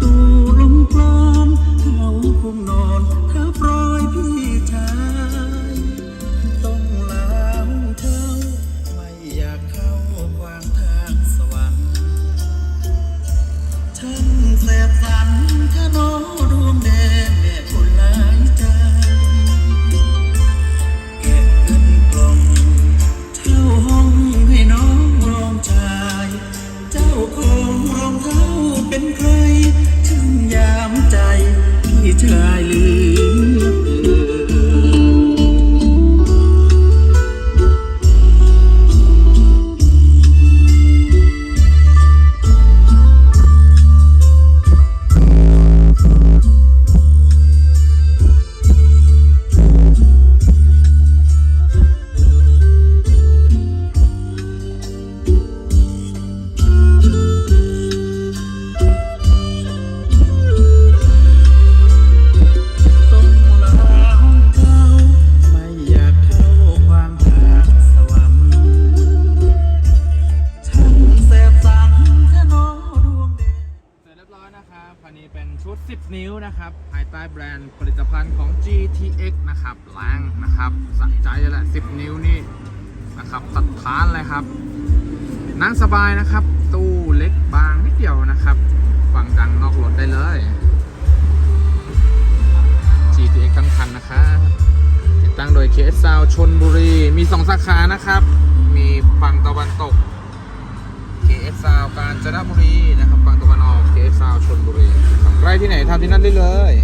ตู่ลมกลอนเราคงนอน life. คันนี้เป็นชุด 10 นิ้วนะครับ ภายใต้แบรนด์ผลิตภัณฑ์ของ GTX นะครับแรงนะครับสะใจเลยแหละ 10 นิ้วนี่นะครับสถานเลยครับ นั่งสบายนะครับ ตู้เล็กบางนิดเดียวนะครับ ฟังดังนอกรถได้เลย GTX ทั้งคันนะครับติดตั้งโดย KS Sound ชนบุรี มี 2 สาขานะครับ มีฝั่งตะวันตก KS Sound กาญจนบุรีนะครับฝั่งตะวันออก KS Sound ชนบุรี ทำที่นั่นได้เลย